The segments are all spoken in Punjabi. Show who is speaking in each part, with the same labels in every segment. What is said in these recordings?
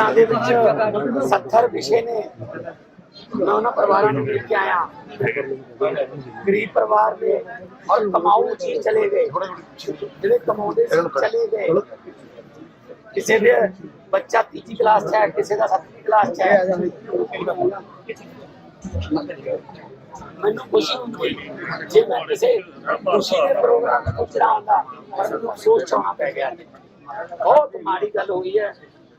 Speaker 1: ਘਰਾਂ ਦੇ ਵਿੱਚ 70 ਵਿਸ਼ੇ ਨੇ। ਮੈਂ ਉਹਨਾਂ ਪਰਿਵਾਰਾਂ ਨੂੰ ਦੇਖ ਕੇ ਆਇਆ। ਗਰੀਬ ਪਰਿਵਾਰ ਨੇ ਔਰ ਕਮਾਊ ਜੀ ਚਲੇ ਗਏ। ਜਿਹੜੇ ਕਮਾਉਂਦੇ ਸੀ ਚਲੇ ਗਏ। ਕਿਸੇ ਦੇ ਬੱਚਾ ਤੀਜੀ ਕਲਾਸ 'ਚ ਹੈ, ਕਿਸੇ ਦਾ ਸੱਤਵੀਂ ਕਲਾਸ 'ਚ ਹੈ। ਮੈਨੂੰ ਖੁਸ਼ੀ ਹੁੰਦੀ ਜੇ ਮੈਂ ਕਿਸੇ ਖੁਸ਼ੀ ਦੇ ਪ੍ਰੋਗਰਾਮ ਨੂੰ ਪੁੱਛਣਾ ਮੈਨੂੰ ਅਫਸੋਸ ਚਾਉਣਾ ਪੈ ਗਿਆ। ਬਹੁਤ ਮਾੜੀ ਗੱਲ ਹੋਈ ਹੈ।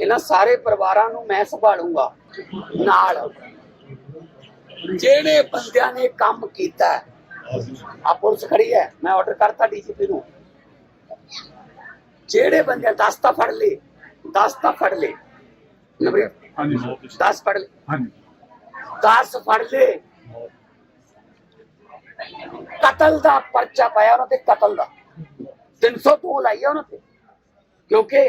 Speaker 1: ਇਹਨਾਂ ਸਾਰੇ ਪਰਿਵਾਰਾਂ ਨੂੰ ਮੈਂ ਸੰਭਾਲੂੰਗਾ ਨਾਲ। ਜਿਹੜੇ ਬੰਦਿਆਂ ਨੇ ਕੰਮ ਕੀਤਾ ਆ ਪੁਲਿਸ ਖੜੀ ਹੈ ਮੈਂ ਆਰਡਰ ਕਰਤਾ ਡੀਜੀਪੀ ਨੂੰ। ਜਿਹੜੇ ਬੰਦੇ 10 ਤਾਂ ਫੜ ਲੇ 10 ਤਾਂ ਫੜ ਲੇ ਨੰਬਰ
Speaker 2: ਹਾਂਜੀ
Speaker 1: 10 ਫੜ ਲੇ
Speaker 2: ਹਾਂਜੀ।
Speaker 1: 10 ਫੜ ਲੇ ਕਤਲ ਦਾ ਪਰਚਾ ਪਾਇਆ ਉਹਨਾਂ ਤੇ ਕਤਲ ਦਾ। 302 ਲਾਈਆ ਉਹਨਾਂ ਤੇ। ਕਿਉਂਕਿ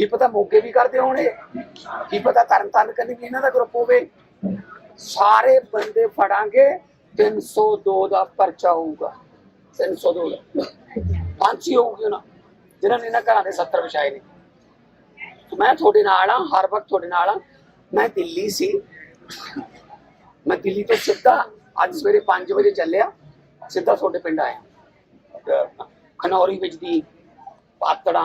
Speaker 1: ਕੀ ਪਤਾ ਮੋਗੇ ਵੀ ਕਰਦੇ ਹੋਣੇ ਕੀ ਪਤਾ ਤਰਨਤਾਰਨ ਕੰਨੀ ਵੀ ਇਹਨਾਂ ਦਾ ਗਰੁੱਪ ਹੋਵੇ। ਸਾਰੇ ਬੰਦੇ ਫੜਾਂਗੇ 302 ਦਾ ਪਰਚਾ ਹੋਊਗਾ। 302 ਦਾ ਫਾਂਸੀ ਹੋਊਗੀ ਉਹਨਾਂ। ਜਿਨ੍ਹਾਂ ਨੇ ਇਹਨਾਂ ਘਰਾਂ ਦੇ 70 ਵਿਛਾਏ ਨੇ। ਮੈਂ ਤੁਹਾਡੇ ਨਾਲ ਆ ਹਰ ਵਕਤ ਤੁਹਾਡੇ ਨਾਲ ਆ ਮੈਂ ਦਿੱਲੀ ਸੀ। ਮੈਂ ਦਿੱਲੀ ਤੋਂ ਸਿੱਧਾ ਅੱਜ ਸਵੇਰੇ 5 ਵਜੇ ਚੱਲਿਆ। ਸਿੱਧਾ ਤੁਹਾਡੇ ਪਿੰਡ ਆਇਆ। ਖਨੌਰੀ ਵਿੱਚ ਦੀ ਪਾਤੜਾ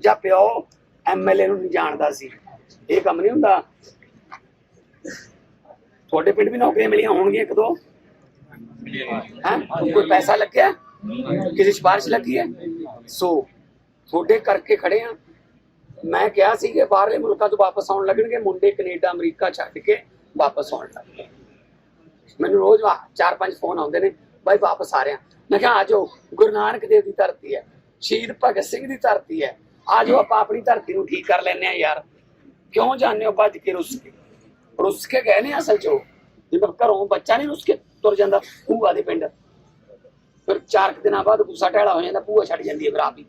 Speaker 1: ਜਾਂ ਪਿਓ ਐਮਐਲਏ ਨੂੰ ਨਹੀਂ ਜਾਣਦਾ ਸੀ। ਇਹ ਕੰਮ ਨਹੀਂ ਹੁੰਦਾ। ਤੁਹਾਡੇ ਪਿੰਡ ਵੀ ਨੌਕਰੀਆਂ ਮਿਲੀਆਂ ਹੋਣਗੀਆਂ ਇੱਕ ਦੋ? ਹੈ? ਕੋਈ ਪੈਸਾ ਲੱਗਿਆ? ਕਿਸੇ ਸਿਫਾਰਿਸ਼ ਲੱਗੀ ਹੈ? ਸੋ, ਤੁਹਾਡੇ ਕਰਕੇ ਖੜੇ ਆ ਮੈਂ ਕਿਹਾ ਸੀ ਕਿ ਬਾਹਰਲੇ ਮੁਲਕਾਂ ਤੋਂ ਵਾਪਸ ਆਉਣ ਲੱਗਣਗੇ। ਮੁੰਡੇ ਕੈਨੇਡਾ, ਅਮਰੀਕਾ ਛੱਡ ਕੇ ਵਾਪਸ ਆਉਣ ਲੱਗ ਗਏ ਮੈਨੂੰ ਰੋਜ਼ ਚਾਰ ਪੰਜ ਫੋਨ ਆਉਂਦੇ ਨੇ, ਬਾਈ, ਵਾਪਸ ਆ ਰਿਹਾ। ਮੈਂ ਕਿਹਾ, ਆ ਜਾਓ। ਗੁਰੂ ਨਾਨਕ ਦੇਵ ਦੀ ਧਰਤੀ ਹੈ। ਸ਼ਹੀਦ ਭਗਤ ਸਿੰਘ ਦੀ ਧਰਤੀ ਹੈ। ਆ ਆਪਾਂ ਆਪਣੀ ਧਰਤੀ ਨੂੰ ਠੀਕ ਕਰ ਲੈਨੇ ਆ ਯਾਰ। ਕਿਉਂ ਜਾਂਦੇ ਹੋ ਭੱਜ ਕੇ ਰੁੱਸ ਕੇ? ਰੁੱਸ ਕੇ ਗਏ ਨੇ ਅਸਲ ਚ ਉਹ। ਜਿਵੇਂ ਘਰੋਂ ਬੱਚਾ ਨਹੀਂ ਰੁੱਸ ਕੇ ਤੁਰ ਜਾਂਦਾ, ਭੂਆ ਦੇ ਪਿੰਡ। ਫਿਰ ਚਾਰ ਕੁ ਦਿਨਾਂ ਬਾਅਦ ਗੁੱਸਾ ਟਹਿਲਾ ਹੋ ਜਾਂਦਾ, ਭੂਆ ਛੱਡ ਜਾਂਦੀ ਹੈ ਫਿਰ ਆਪ ਹੀ।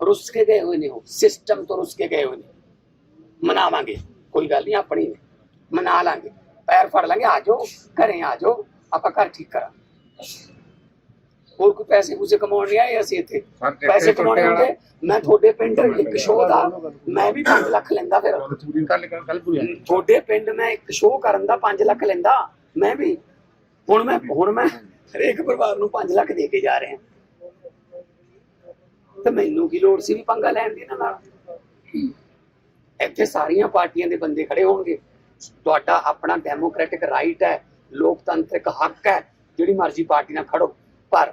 Speaker 1: ਰੁੱਸ ਕੇ ਗਏ ਹੋਏ ਨੇ ਉਹ। ਸਿਸਟਮ ਤੋਂ ਰੁੱਸ ਕੇ ਗਏ ਹੋਏ ਨੇ। ਮਨਾਵਾਂਗੇ, ਕੋਈ ਗੱਲ ਨਹੀਂ, ਆਪਣੀ ਨੇ। ਮਨਾ ਲਾਂਗੇ। ਪੈਰ ਫੜ ਲਾਂਗੇ, ਆ ਜਾਓ, ਘਰੇ ਆ ਜਾਓ, ਆਪਾਂ ਘਰ ਠੀਕ ਕਰਾਂ ਹੋਰ ਕੋਈ ਪੈਸੇ ਪੂਸੇ ਕਮਾਉਣ ਨਹੀਂ ਆਏ ਅਸੀਂ ਇੱਥੇ। ਪੈਸੇ ਕਮਾਉਣੇ ਹੁੰਦੇ ਮੈਂ ਤੁਹਾਡੇ ਪਿੰਡ ਇੱਕ ਸ਼ੋਅ ਦਾ ਮੈਂ ਵੀ 5 ਲੱਖ ਲੈਂਦਾ ਫਿਰ। ਤੁਹਾਡੇ ਪਿੰਡ ਮੈਂ ਇੱਕ ਸ਼ੋਅ ਕਰਨ ਦਾ 5 ਲੱਖ ਲੈਂਦਾ ਮੈਂ ਵੀ। ਹੁਣ ਮੈਂ ਹੁਣ ਮੈਂ ਹਰੇਕ ਪਰਿਵਾਰ ਨੂੰ 5 ਲੱਖ ਦੇ ਕੇ ਜਾ ਰਿਹਾ। ਤੇ ਮੈਨੂੰ ਕੀ ਲੋੜ ਸੀ ਵੀ ਪੰਗਾ ਲੈਣ ਦੀ ਨਾਲ? ਇੱਥੇ ਸਾਰੀਆਂ ਪਾਰਟੀਆਂ ਦੇ ਬੰਦੇ ਖੜੇ ਹੋਣਗੇ। ਤੁਹਾਡਾ ਆਪਣਾ ਡੈਮੋਕ੍ਰੈਟਿਕ ਰਾਈਟ ਹੈ ਲੋਕਤੰਤਰਿਕ ਹੱਕ ਹੈ ਜਿਹੜੀ ਮਰਜ਼ੀ ਪਾਰਟੀ ਨਾਲ ਖੜੋ। ਪਰ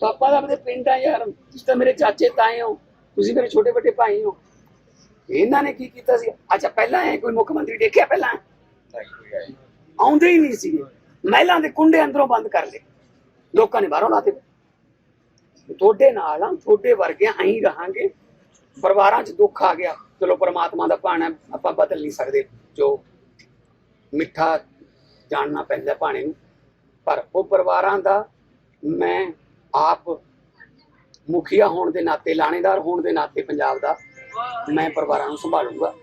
Speaker 1: ਪਾਪਾ ਦਾ ਆਪਣੇ ਪਿੰਡ ਆ ਯਾਰ ਤੁਸੀਂ ਤਾਂ ਮੇਰੇ ਚਾਚੇ, ਤਾਏ ਹੋ। ਤੁਸੀਂ ਮੇਰੇ ਛੋਟੇ ਵੱਡੇ ਭਾਈ ਹੋ। ਇਹਨਾਂ ਨੇ ਕੀ ਕੀਤਾ ਸੀ? ਅੱਛਾ, ਪਹਿਲਾਂ ਇਹ ਕੋਈ ਮੁੱਖ ਮੰਤਰੀ ਦੇਖਿਆ ਪਹਿਲਾਂ? ਆਉਂਦੇ ਹੀ ਨਹੀਂ ਸੀਗੇ। ਮਹਿਲਾਂ ਦੇ ਕੁੰਡੇ ਅੰਦਰੋਂ ਬੰਦ ਕਰ ਲਏ। ਲੋਕਾਂ ਨੇ ਬਾਹਰੋਂ ਲਾਤੇ। ਤੁਹਾਡੇ ਨਾਲ ਆ ਤੁਹਾਡੇ ਵਰਗੇ ਅਸੀਂ ਰਹਾਂਗੇ। ਪਰਿਵਾਰਾਂ 'ਚ ਦੁੱਖ ਆ ਗਿਆ। ਚਲੋ, ਪਰਮਾਤਮਾ ਦਾ ਭਾਣਾ ਆਪਾਂ ਬਦਲ ਨਹੀਂ ਸਕਦੇ। ਜੋ ਮਿੱਠਾ ਜਾਣਨਾ ਪੈਂਦਾ ਭਾਣੇ ਨੂੰ। ਪਰ ਉਹ ਪਰਿਵਾਰਾਂ ਦਾ ਮੈਂ ਆਪ ਮੁਖੀਆ ਹੋਣ ਦੇ ਨਾਤੇ ਲਾਣੇਦਾਰ ਹੋਣ ਦੇ ਨਾਤੇ ਪੰਜਾਬ ਦਾ ਮੈਂ ਪਰਿਵਾਰਾਂ ਨੂੰ ਸੰਭਾਲੂੰਗਾ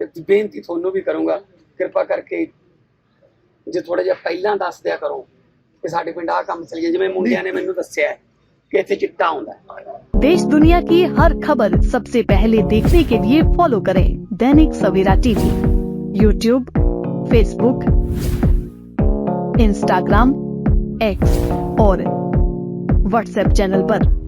Speaker 1: ਤੇ ਬੇਨਤੀ ਤੁਹਾਨੂੰ ਵੀ ਕਰੂੰਗਾ ਕਿਰਪਾ ਕਰਕੇ ਜੇ ਥੋੜਾ ਜਿਹਾ ਪਹਿਲਾਂ ਦੱਸ ਦਿਆ ਕਰੋ ਕਿ ਸਾਡੇ ਪਿੰਡ ਆਹ ਕੰਮ ਚੱਲੀਏ ਜਿਵੇਂ ਮੁੰਡਿਆਂ ਨੇ ਮੈਨੂੰ ਦੱਸਿਆ ਹੈ ਕਿ ਇੱਥੇ ਚਿੱਟਾ ਆਉਂਦਾ ਹੈ
Speaker 2: देश दुनिया की हर खबर सबसे पहले देखने के लिए फॉलो करें Dainik Savera TV YouTube Facebook Instagram X और व्हाट्सएप चैनल पर।